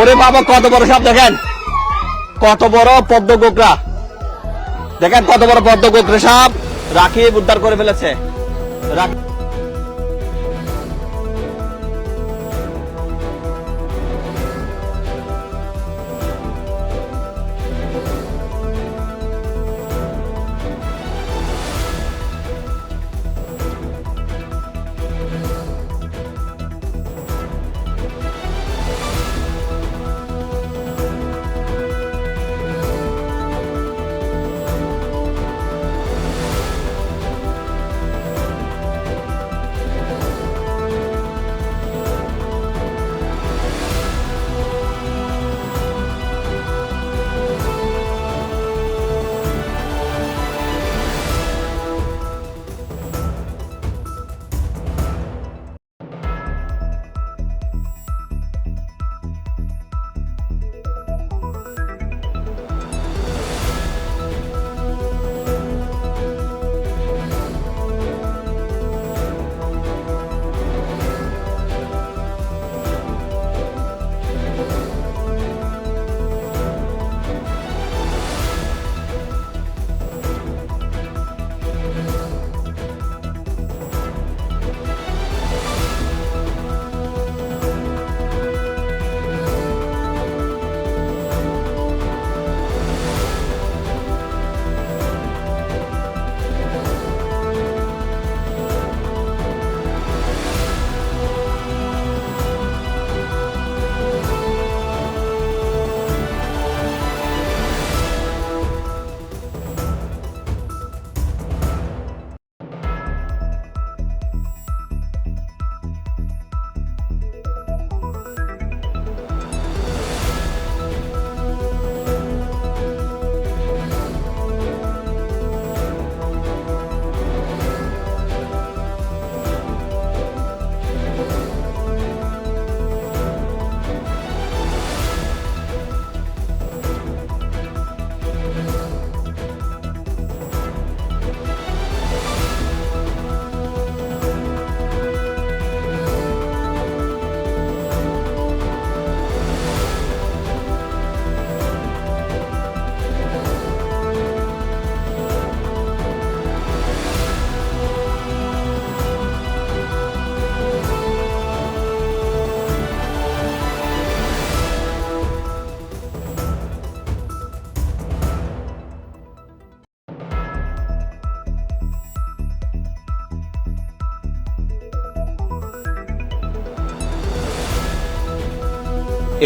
ওরে বাবা, কত বড় সাপ দেখেন। কত বড় পদ্ম গোকরা দেখেন কত বড় পদ্ম গোকরা সাপ। রাখিব উদ্ধার করে ফেলেছে। রাখ-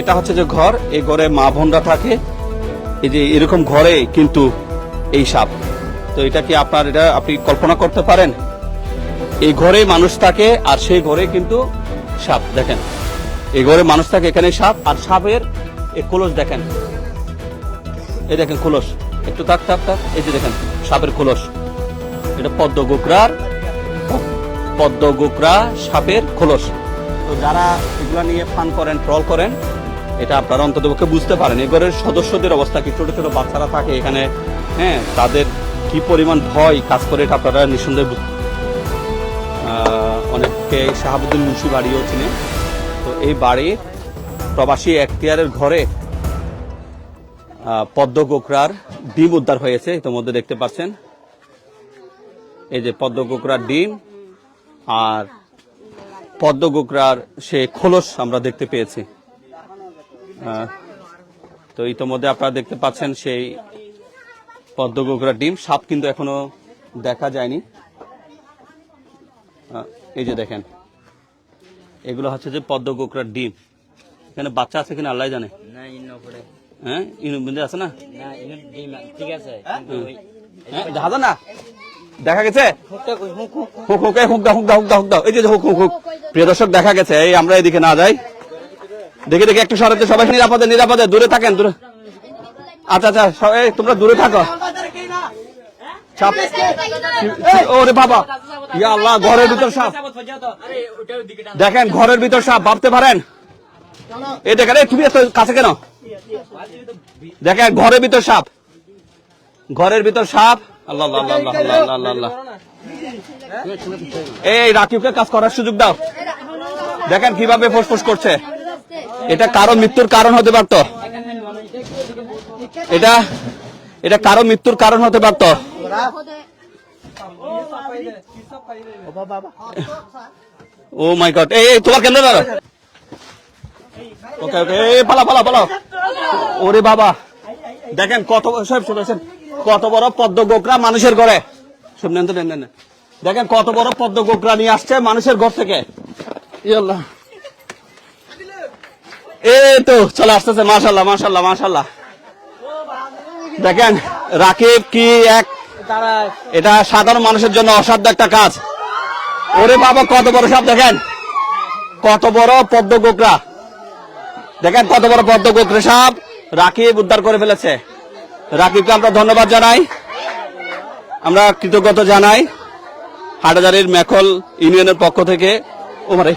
এটা হচ্ছে যে ঘর, এই ঘরে মা বোনরা থাকে। এই যে এরকম ঘরে কিন্তু এই সাপ। তো এটা কি আপনার এটা আপনি কল্পনা করতে পারেন? এই ঘরে মানুষ থাকে আর সেই ঘরে কিন্তু সাপ, দেখেন। এই ঘরে মানুষ থাকে, এখানে সাপ, আর সাপের এই কলস দেখেন। এই দেখেন কলস একটু থাক থাক থাক এই যে দেখেন, সাপের কলস এটা পদ্ম গোকরার পদ্ম গোকরা সাপের খোলস। তো যারা এগুলা নিয়ে ফান করেন, ট্রল করেন এটা আপনারা অন্ততপক্ষে বুঝতে পারেন। এবারের সদস্যদের অবস্থা কি? ছোট ছোট বাচ্চারা থাকে এখানে হ্যাঁ তাদের কি পরিমাণ ভয় কাজ করে এটা আপনারা নিঃসন্দেহে অনেককে শাহাবুদ্দিন মুন্সি বাড়িও চিনে। তো এই বাড়ির প্রবাসী এখতিয়ারের ঘরে পদ্ম গোকরার ডিম উদ্ধার হয়েছে, ইতিমধ্যে দেখতে পাচ্ছেন। এই যে পদ্ম গোকরার ডিম আর পদ্ম গোকরার সে খোলস আমরা দেখতে পেয়েছি। তো ইতোমধ্যে আপনারা দেখতে পাচ্ছেন সেই পদ্ম গোকরার ডিম সাপ কিন্তু এখনও দেখা যায়নি এই যে দেখেন এগুলো হচ্ছে যে পদ্ম গোকরার ডিম এখানে বাচ্চা আছে কিনা আল্লাহ জানে হ্যাঁ আছে না ঠিক আছে হ্যাঁ দেখা না দেখা গেছে হুক হুক হুক হুক এই হুক দাও হুক দাও হুক হুক এই যে হুক হুক হুক প্রিয় দর্শক দেখা গেছে এই আমরা এদিকে না যাই দেখে দেখে একটু সরাতে, সবাই নিরাপদে নিরাপদে, দূরে থাকেন, দূরে। আচ্ছা আচ্ছা সব- এই, তোমরা দূরে থাকো। ঘরের ভিতর সাপ দেখেন, ঘরের ভিতর সাপ ভাবতে পারেন। দেখেন তুমি এত কাছে কেন? দেখেন, ঘরের ভিতর সাপ ঘরের ভিতর সাপ আল্লাহ। এই, রাকিবকে কাজ করার সুযোগ দাও। দেখেন, কীভাবে ফোসফোস করছে। এটা কারও মৃত্যুর কারণ হতে পারত। এটা এটা কারও মৃত্যুর কারণ হতে পারত। ও মাই গড, এই তোমার কেন দাঁড়া ওকে ওকে, এই পালা পালা পালা ওরে বাবা, দেখেন কত, সব শুনেছেন কত বড় পদ্ম গোকরা মানুষের ঘরে। শুনলেন তো। দেখেন কত বড় পদ্ম গোকরা নিয়ে আসছে মানুষের ঘর থেকে। ইয়াল্লাহ। এই তো চলে আসতেছে মাশাল্লাহ মাশাল্লাহ মাশাল্লাহ দেখেন, রাকিব কি এক এটা সাধারণ মানুষের জন্য অসাধ্য একটা কাজ। ওরে বাবা, কত বড় সাপ, দেখেন। কত বড় পদ্ম গোকরা দেখেন, কত বড় পদ্ম গোকরা সাপ। রাকিব উদ্ধার করে ফেলেছে। রাকিবকে আমরা ধন্যবাদ জানাই। আমরা কৃতজ্ঞতা জানাই হাটাজারির মেখল ইউনিয়নের পক্ষ থেকে। ও মারে।